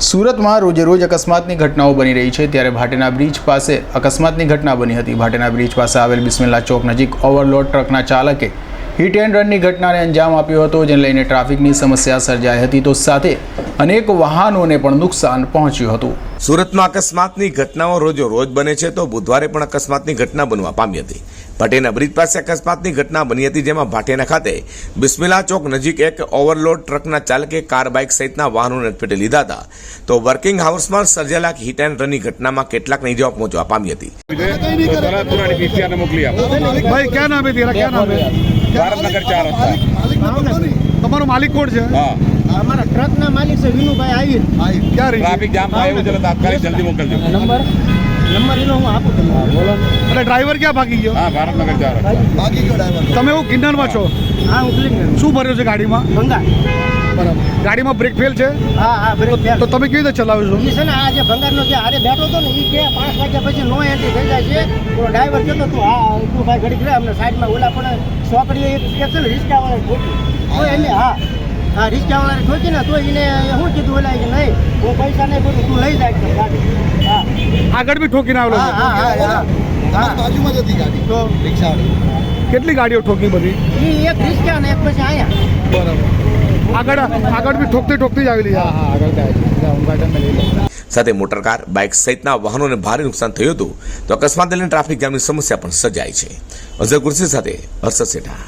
સુરતમાં રોજે રોજ અકસ્માતની ઘટનાઓ બની રહી છે. ત્યારે ભાટેના બ્રિજ પાસે અકસ્માતની ઘટના બની હતી. ભાટેના બ્રિજ પાસે આવેલ બિસ્મિલ્લા ચોક નજીક ઓવરલોડ ટ્રકના ચાલકે હિટ એન્ડ રનની ઘટનાને અંજામ આપ્યો હતો જેને લઈને ટ્રાફિકની સમસ્યા સર્જાઈ હતી. તો સાથે અનેક વાહનોને પણ નુકસાન પહોંચ્યું હતું. સુરતમાં અકસ્માતની ઘટનાઓ રોજો રોજ બને છે તો બુધવારે પણ અકસ્માતની ઘટના બનવા પામી હતી. ભાટેના બ્રિજ પાસે અકસ્માતની ઘટના બની હતી જેમાં ભાટેના ખાતે બિસ્મિલા ચોક નજીક એક ઓવરલોડ ટ્રકના ચાલકે કાર બાઇક સહિતના વાહનોને અટપેટે લીધા હતા. તો વર્કિંગ હાઉસમાં સર્જેલા હિટ એન્ડ રનની ઘટનામાં કેટલાક ઇજાઓ પહોંચવા પામી હતી. ભારતનગર ચાર રસ્તા તમારો માલિક કોણ છે? અમારા અમારા ટ્રકના માલિક છે વિનુભાઈ આહિર. ક્યાં રહી ટ્રાફિક જામ થાય એવું છે તાત્કાલિક જલ્દી મોકલજો. નંબર? નંબર એનો હું આપું તમને. બોલો. એટલે ડ્રાઈવર ક્યાં ભાગી ગયો? હા ભારતનગર ચાર તમે એવું કિન્નરમાં છો? હા હું શું ભર્યું છે ગાડીમાં? ભંગાર બરાબર. ગાડીમાં બ્રેક ફેલ છે? હા હા બ્રેક ફેલ તો તમે કેવી રીતે ચલાવો છો? છે ને આ જે ભંગારનો જે હારે બેઠો હતો ને એ કે પાંચ વાગ્યા પછી નો એન્ટ્રી થઈ જાય છે. તો ડ્રાઈવર કહેતો તું હા તું ભાઈ ઘડીક રહે અમને સાઈડમાં ઓલા પણ સોકડીએ એક કે છે ને રિક્ષાવાળા ઠોકી તો એને હા હા રિક્ષાવાળાને ઠોકી ને તો એને શું કીધું ઓલા કે નહીં હું પૈસા નહીં બોલું તું લઈ જાય. ગાડી હા આગળ બી ઠોકીને આવેલો હા હા હા હા. બાજુમાં જ હતી ગાડી તો રિક્ષાવાળી. કેટલી ગાડીઓ ઠોકી બધી? એ એક રિક્ષા ને એક પછી અહીંયા બરાબર. આગળ આગળ બી ઠોકતી ઠોકતી જ આવેલી છે. સાથે મોટરકાર બાઇક સહિતના વાહનોને ભારે નુકસાન થયું હતું તો અકસ્માત દરમિયાન ટ્રાફિક જામની સમસ્યા પણ સર્જાઈ છે. અઝર કુર્સી સાથે હર્ષદ સેઠા